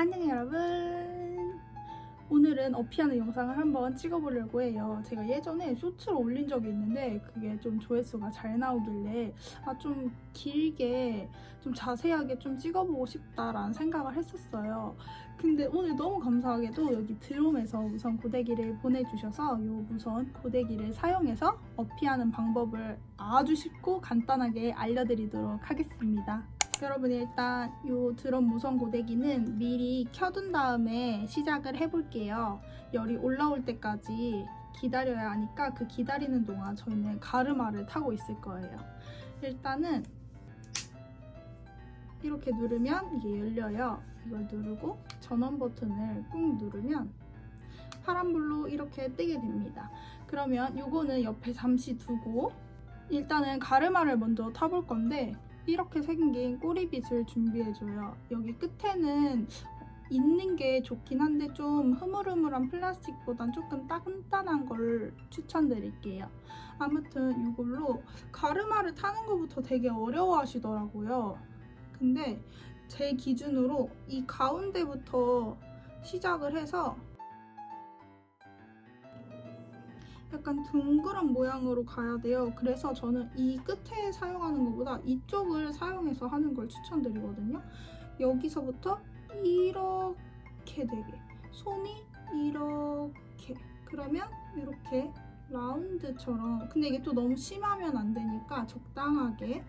안녕 여러분. 오늘은 어피하는 영상을 한번 찍어보려고 해요. 제가 예전에 쇼츠를 올린 적이 있는데 그게 좀 조회수가 잘 나오길래 아 좀 길게 좀 자세하게 좀 찍어보고 싶다라는 생각을 했었어요. 근데 오늘 너무 감사하게도 여기 드롬에서 우선 고데기를 보내주셔서 이 무선 고데기를 사용해서 어피하는 방법을 아주 쉽고 간단하게 알려드리도록 하겠습니다 여러분 일단 이 드럼 무선 고데기는 미리 켜둔 다음에 시작을 해볼게요. 열이 올라올 때까지 기다려야 하니까 그 기다리는 동안 저희는 가르마를 타고 있을 거예요. 일단은 이렇게 누르면 이게 열려요. 이걸 누르고 전원 버튼을 꾹 누르면 파란불로 이렇게 뜨게 됩니다. 그러면 이거는 옆에 잠시 두고 일단은 가르마를 먼저 타볼 건데 이렇게 생긴 꼬리빗을 준비해줘요. 여기 끝에는 있는 게 좋긴 한데 좀 흐물흐물한 플라스틱보단 조금 단단한 걸 추천드릴게요. 아무튼 이걸로 가르마를 타는 것부터 되게 어려워하시더라고요. 근데 제 기준으로 이 가운데부터 시작을 해서 약간 둥그런 모양으로 가야 돼요. 그래서 저는 이 끝에 사용하는 것보다 이쪽을 사용해서 하는 걸 추천드리거든요. 여기서부터 이렇게 되게 손이 이렇게 그러면 이렇게 라운드처럼 근데 이게 또 너무 심하면 안 되니까 적당하게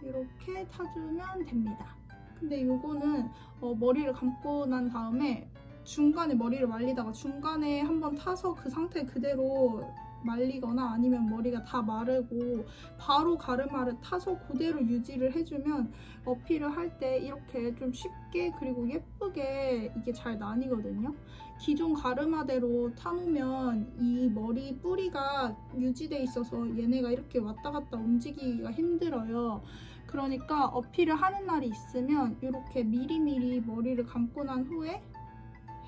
이렇게 타주면 됩니다. 근데 요거는 어, 머리를 감고 난 다음에 중간에 머리를 말리다가 중간에 한번 타서 그 상태 그대로 말리거나 아니면 머리가 다 마르고 바로 가르마를 타서 그대로 유지를 해주면 어필을 할 때 이렇게 좀 쉽게 그리고 예쁘게 이게 잘 나뉘거든요. 기존 가르마대로 타놓으면 이 머리 뿌리가 유지돼 있어서 얘네가 이렇게 왔다 갔다 움직이기가 힘들어요. 그러니까 어필을 하는 날이 있으면 이렇게 미리미리 머리를 감고 난 후에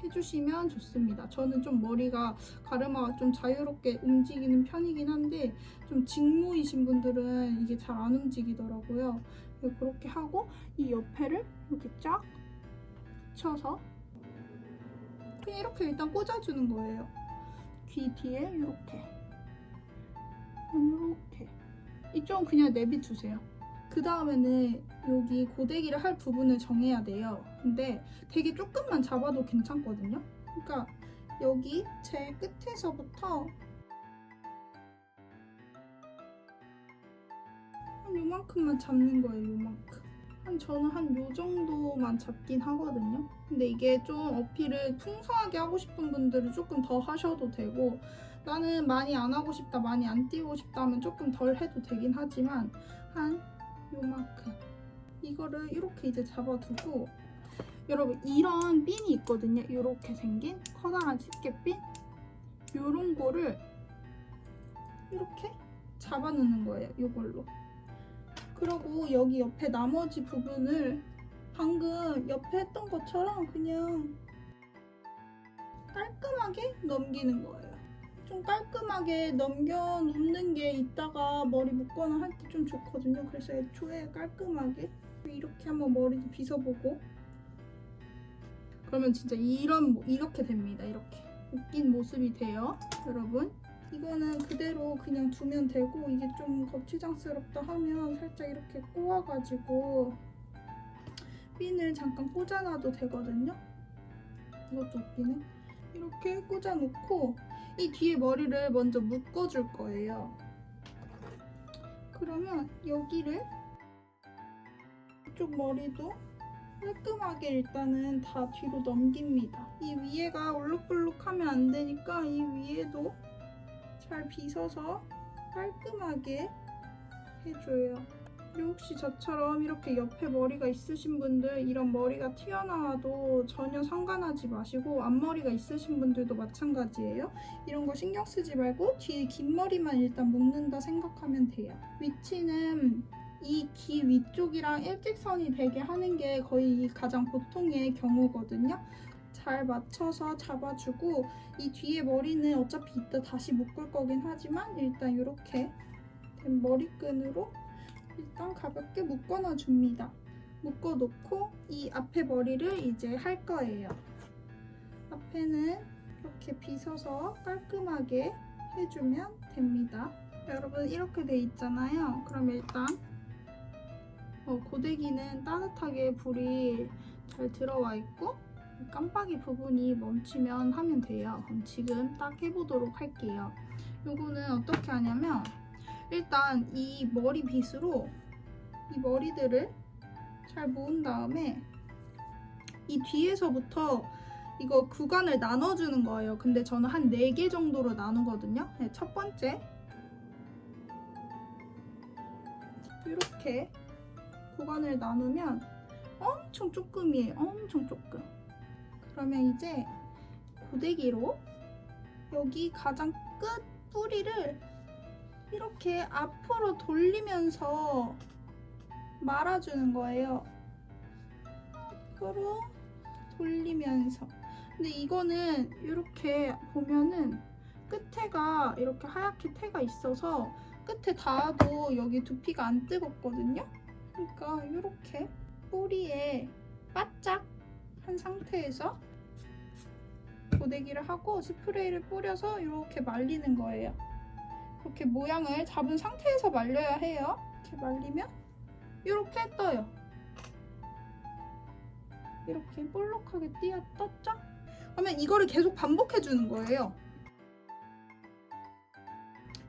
해주시면 좋습니다. 저는 좀 머리가 가르마가 좀 자유롭게 움직이는 편이긴 한데 좀 직무이신 분들은 이게 잘 안 움직이더라고요. 그렇게 하고 이 옆에를 이렇게 쫙 쳐서 그냥 이렇게 일단 꽂아주는 거예요. 귀 뒤에 이렇게 이렇게 이쪽은 그냥 내비두세요. 그 다음에는 여기 고데기를 할 부분을 정해야 돼요. 근데 되게 조금만 잡아도 괜찮거든요. 그러니까 여기 제일 끝에서부터 한 요만큼만 잡는 거예요. 요만큼. 한 저는 한 요 정도만 잡긴 하거든요. 근데 이게 좀 어필을 풍성하게 하고 싶은 분들은 조금 더 하셔도 되고 나는 많이 안 하고 싶다, 많이 안 띄우고 싶다 하면 조금 덜 해도 되긴 하지만 한 요만큼. 이거를 이렇게 이제 잡아두고 여러분 이런 핀이 있거든요. 이렇게 생긴 커다란 집게핀. 요런 거를 이렇게 잡아놓는 거예요 이걸로. 그리고 여기 옆에 나머지 부분을 방금 옆에 했던 것처럼 그냥 깔끔하게 넘기는 거예요 좀 깔끔하게 넘겨놓는 게 이따가 머리 묶거나 할 때 좀 좋거든요. 그래서 애초에 깔끔하게 이렇게 한번 머리도 빗어보고 그러면 진짜 이런 이렇게 됩니다. 이렇게 웃긴 모습이 돼요, 여러분. 이거는 그대로 그냥 두면 되고 이게 좀 거추장스럽다 하면 살짝 이렇게 꼬아가지고 핀을 잠깐 꽂아놔도 되거든요. 이것도 웃기네. 이렇게 꽂아놓고 이 뒤에 머리를 먼저 묶어줄 거예요. 그러면 여기를 이쪽 머리도 깔끔하게 일단은 다 뒤로 넘깁니다. 이 위에가 올록볼록하면 안 되니까 이 위에도 잘 빗어서 깔끔하게 해줘요. 혹시 저처럼 이렇게 옆에 머리가 있으신 분들 이런 머리가 튀어나와도 전혀 상관하지 마시고 앞머리가 있으신 분들도 마찬가지예요. 이런 거 신경 쓰지 말고 뒤에 긴 머리만 일단 묶는다 생각하면 돼요. 위치는 이귀 위쪽이랑 일직선이 되게 하는 게 거의 가장 보통의 경우거든요. 잘 맞춰서 잡아주고 이 뒤에 머리는 어차피 이따 다시 묶을 거긴 하지만 일단 이렇게 된 머리끈으로 일단 가볍게 묶어놔 줍니다. 묶어 놓고 이 앞에 머리를 이제 할 거예요. 앞에는 이렇게 빗어서 깔끔하게 해주면 됩니다. 여러분 이렇게 돼 있잖아요. 그럼 일단 어, 고데기는 따뜻하게 불이 잘 들어와 있고 깜빡이 부분이 멈추면 하면 돼요. 그럼 지금 딱 해보도록 할게요. 요거는 어떻게 하냐면 일단 이 머리 빗으로 이 머리들을 잘 모은 다음에 이 뒤에서부터 이거 구간을 나눠주는 거예요. 근데 저는 한 4개 정도로 나누거든요. 네, 첫 번째 이렇게 구간을 나누면 엄청 조금이에요. 엄청 조금. 그러면 이제 고데기로 여기 가장 끝 뿌리를 이렇게 앞으로 돌리면서 말아주는 거예요. 앞으로 돌리면서. 근데 이거는 이렇게 보면은 끝에가 이렇게 하얗게 태가 있어서 끝에 닿아도 여기 두피가 안 뜨겁거든요. 그러니까 이렇게 뿌리에 바짝 한 상태에서 고데기를 하고 스프레이를 뿌려서 이렇게 말리는 거예요. 이렇게 모양을 잡은 상태에서 말려야 해요. 이렇게 말리면 이렇게 떠요. 이렇게 볼록하게 띄어 떴죠? 그러면 이거를 계속 반복해 주는 거예요.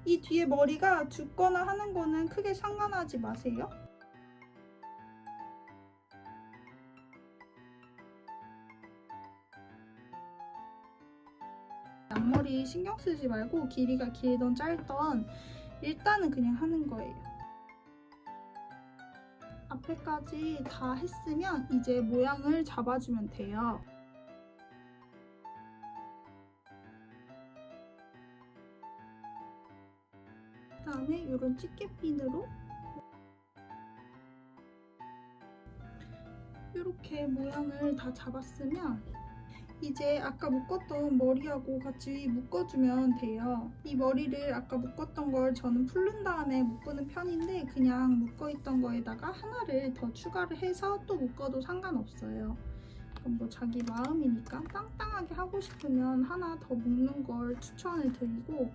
이 뒤에 머리가 죽거나 하는 거는 크게 상관하지 마세요. 앞머리 신경 쓰지 말고 길이가 길던 짧던 일단은 그냥 하는 거예요. 앞에까지 다 했으면 이제 모양을 잡아주면 돼요. 그다음에 이런 집게핀으로 이렇게 모양을 다 잡았으면 이제 아까 묶었던 머리하고 같이 묶어주면 돼요. 이 머리를 아까 묶었던 걸 저는 풀른 다음에 묶는 편인데 그냥 묶어있던 거에다가 하나를 더 추가를 해서 또 묶어도 상관없어요. 뭐 자기 마음이니까 땅땅하게 하고 싶으면 하나 더 묶는 걸 추천을 드리고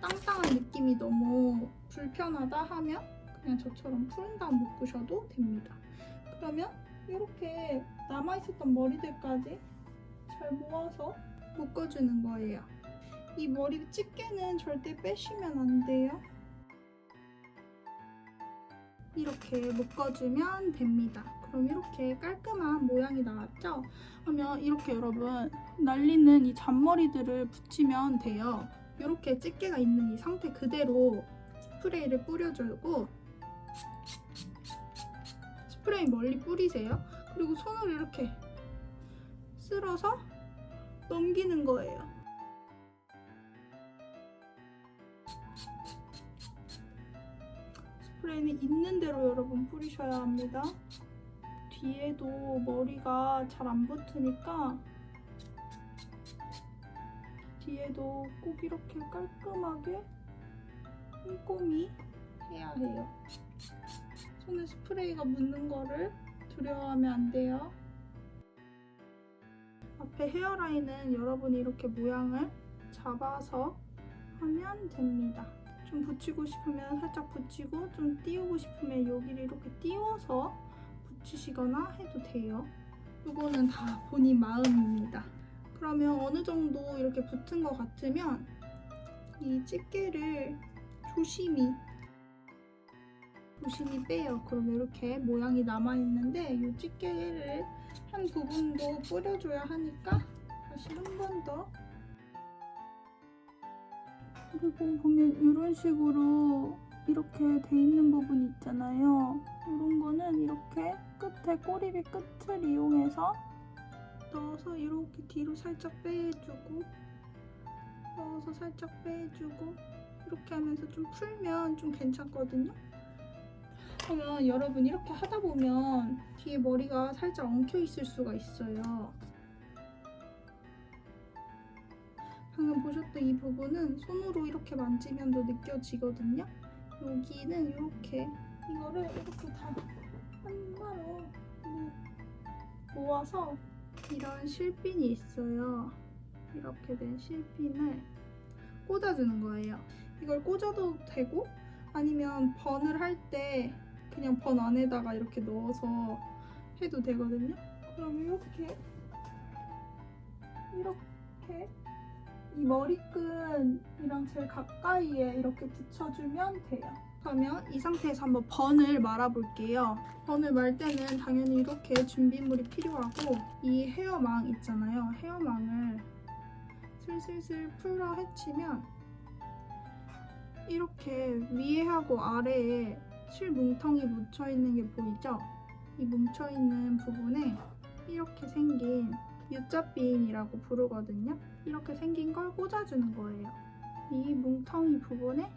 땅땅한 느낌이 너무 불편하다 하면 그냥 저처럼 푸른 다음 묶으셔도 됩니다. 그러면 이렇게 남아있었던 머리들까지 잘 모아서 묶어주는 거예요. 이 머리 집게는 절대 빼시면 안 돼요. 이렇게 묶어주면 됩니다. 그럼 이렇게 깔끔한 모양이 나왔죠? 그러면 이렇게 여러분 날리는 이 잔머리들을 붙이면 돼요. 이렇게 집게가 있는 이 상태 그대로 스프레이를 뿌려주고 스프레이 멀리 뿌리세요. 그리고 손으로 이렇게 쓸어서 넘기는 거예요. 스프레이는 있는 대로 여러분 뿌리셔야 합니다. 뒤에도 머리가 잘 안 붙으니까 뒤에도 꼭 이렇게 깔끔하게 꼼꼼히 해야 해요. 손에 스프레이가 묻는 거를 두려워하면 안 돼요. 앞에 헤어라인은 여러분이 이렇게 모양을 잡아서 하면 됩니다. 좀 붙이고 싶으면 살짝 붙이고 좀 띄우고 싶으면 여기를 이렇게 띄워서 붙이시거나 해도 돼요. 이거는 다 본인 마음입니다. 그러면 어느 정도 이렇게 붙은 것 같으면 이 집게를 조심히 조심히 빼요. 그럼 이렇게 모양이 남아있는데 이 집게를 한 부분도 뿌려줘야 하니까 다시 한 번 더. 그리고 보면 이런 식으로 이렇게 돼 있는 부분 있잖아요. 이런 거는 이렇게 끝에 꼬리비 끝을 이용해서 넣어서 이렇게 뒤로 살짝 빼주고 넣어서 살짝 빼주고 이렇게 하면서 좀 풀면 좀 괜찮거든요. 그러면 여러분 이렇게 하다 보면 뒤에 머리가 살짝 엉켜 있을 수가 있어요. 방금 보셨던 이 부분은 손으로 이렇게 만지면도 느껴지거든요. 여기는 이렇게 이거를 이렇게 다 하나로 모아서 이런 실핀이 있어요. 이렇게 된 실핀을 꽂아주는 거예요. 이걸 꽂아도 되고 아니면 번을 할 때 그냥 번 안에다가 이렇게 넣어서 해도 되거든요. 그럼 이렇게 이렇게 이 머리끈이랑 제일 가까이에 이렇게 붙여주면 돼요. 그러면 이 상태에서 한번 번을 말아볼게요. 번을 말 때는 당연히 이렇게 준비물이 필요하고 이 헤어망 있잖아요. 헤어망을 슬슬슬 풀어 헤치면 이렇게 위에 하고 아래에 실 뭉텅이 묻혀 있는 게 보이죠? 이 뭉쳐 있는 부분에 이렇게 생긴 U자핀이라고 부르거든요. 이렇게 생긴 걸 꽂아주는 거예요. 이 뭉텅이 부분에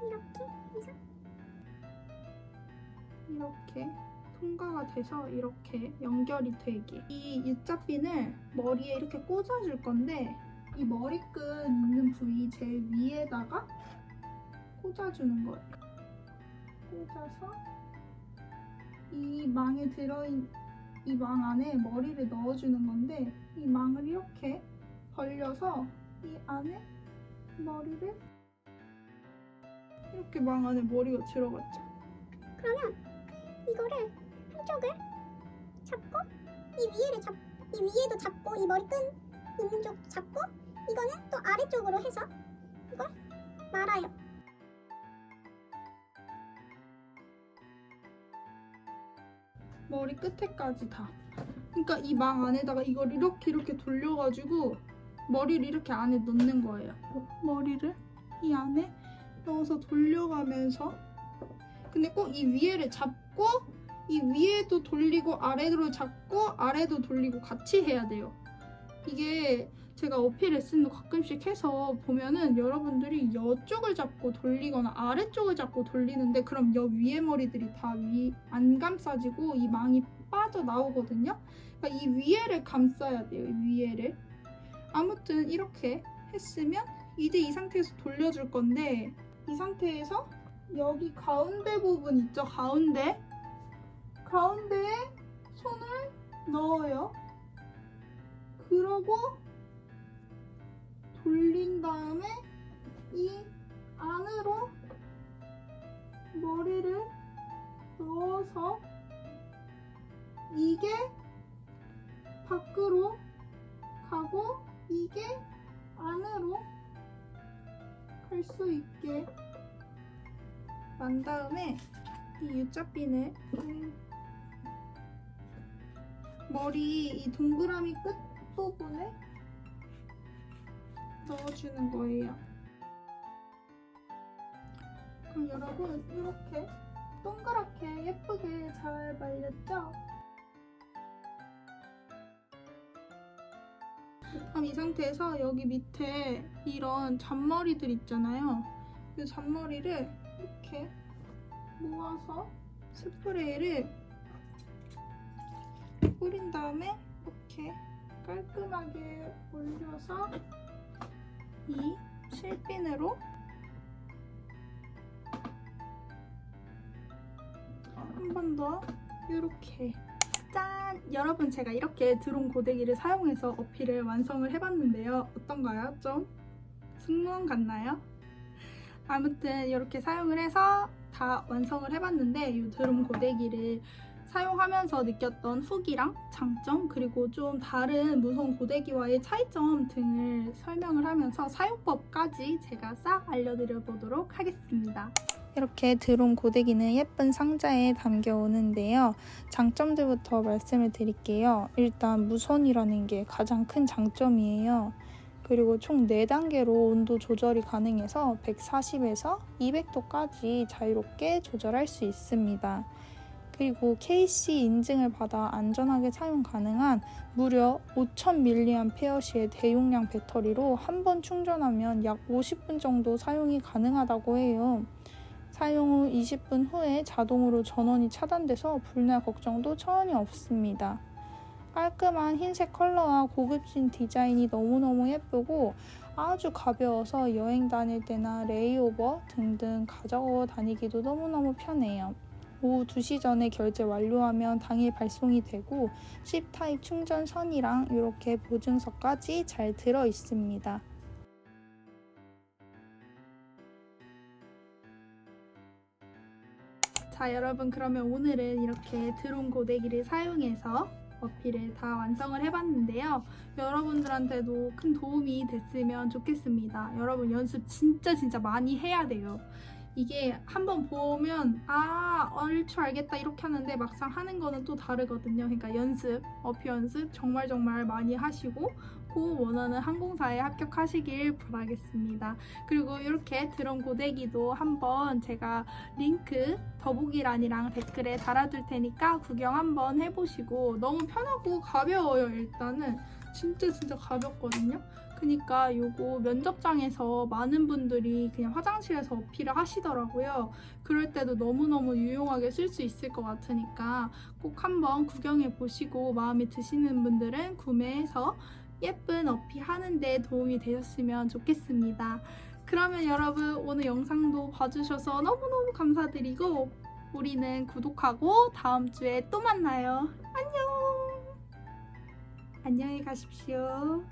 이렇게 해서 이렇게 통과가 돼서 이렇게 연결이 되게 이 U자 핀을 머리에 이렇게 꽂아줄 건데 이 머리끈 있는 부위 제일 위에다가 꽂아주는 거예요. 꽂아서 이 망에 들어있 이 망 안에 머리를 넣어주는 건데 이 망을 이렇게 벌려서 이 안에 머리를 이렇게 망 안에 머리가 들어갔죠. 그러면 이거를 한쪽을 잡고 이 위에를 잡, 이 위에도 잡고 이 머리끈 있는 쪽 잡고 이거는 또 아래쪽으로 해서 이걸 말아요. 머리 끝에까지 다. 그러니까 이 망 안에다가 이걸 이렇게 이렇게 돌려가지고 머리를 이렇게 안에 넣는 거예요. 머리를 이 안에 넣어서 돌려가면서 근데 꼭 이 위에를 잡고 이 위에도 돌리고 아래로 잡고 아래도 돌리고 같이 해야 돼요. 이게 제가 어필 레슨도 가끔씩 해서 보면은 여러분들이 이쪽을 잡고 돌리거나 아래쪽을 잡고 돌리는데 그럼 여 위에 머리들이 다 위 안 감싸지고 이 망이 빠져 나오거든요. 그러니까 이 위에를 감싸야 돼요. 이 위에를. 아무튼 이렇게 했으면 이제 이 상태에서 돌려줄 건데 이 상태에서 여기 가운데 부분 있죠? 가운데 가운데에 손을 넣어요. 그러고 돌린 다음에 이 안으로 머리를 넣어서 이게 밖으로 가고 이게 안으로 갈 수 있게. 만 다음에 이 음, 머리 이 동그라미 끝 부분에 넣어주는 거예요. 그럼 여러분 이렇게 동그랗게 예쁘게 잘 말렸죠? 그럼 이 상태에서 여기 밑에 이런 잔머리들 있잖아요. 이 잔머리를 이렇게 모아서 스프레이를 뿌린 다음에 이렇게 깔끔하게 올려서 이 실핀으로 한 번 더 이렇게 짠! 여러분 제가 이렇게 드론 고데기를 사용해서 어필을 완성을 해봤는데요. 어떤가요? 좀 승무원 같나요? 아무튼 이렇게 사용을 해서 다 완성을 해봤는데 이 드론 고데기를 사용하면서 느꼈던 후기랑 장점 그리고 좀 다른 무선 고데기와의 차이점 등을 설명을 하면서 사용법까지 제가 싹 알려드려 보도록 하겠습니다. 이렇게 드론 고데기는 예쁜 상자에 담겨 오는데요. 장점들부터 말씀을 드릴게요. 일단 무선이라는 게 가장 큰 장점이에요. 그리고 총 4단계로 온도 조절이 가능해서 140에서 200도까지 자유롭게 조절할 수 있습니다. 그리고 KC 인증을 받아 안전하게 사용 가능한 무려 5000mAh의 대용량 배터리로 한 번 충전하면 약 50분 정도 사용이 가능하다고 해요. 사용 후 20분 후에 자동으로 전원이 차단돼서 불날 걱정도 전혀 없습니다. 깔끔한 흰색 컬러와 고급진 디자인이 너무너무 예쁘고 아주 가벼워서 여행 다닐 때나 레이오버 등등 가져고 다니기도 너무너무 편해요. 오후 2시 전에 결제 완료하면 당일 발송이 되고 10타입 충전선이랑 이렇게 보증서까지 잘 들어 있습니다. 자 여러분 그러면 오늘은 이렇게 드론 고데기를 사용해서 어필을 다 완성을 해봤는데요. 여러분들한테도 큰 도움이 됐으면 좋겠습니다. 여러분 연습 진짜 진짜 많이 해야 돼요. 이게 한번 보면 아 얼추 알겠다 이렇게 하는데 막상 하는 거는 또 다르거든요. 그러니까 연습, 어필 연습 정말 정말 많이 하시고 꼭 원하는 항공사에 합격하시길 바라겠습니다. 그리고 이렇게 드론 고데기도 한번 제가 링크 더보기란이랑 댓글에 달아둘 테니까 구경 한번 해보시고 너무 편하고 가벼워요 일단은 진짜 진짜 가볍거든요 그니까 요거 면접장에서 많은 분들이 그냥 화장실에서 어필을 하시더라고요 그럴 때도 너무너무 유용하게 쓸 수 있을 것 같으니까 꼭 한번 구경해 보시고 마음에 드시는 분들은 구매해서 예쁜 어필 하는데 도움이 되셨으면 좋겠습니다 그러면 여러분 오늘 영상도 봐주셔서 너무너무 감사드리고 우리는 구독하고 다음 주에 또 만나요. 안녕. 안녕히 가십시오.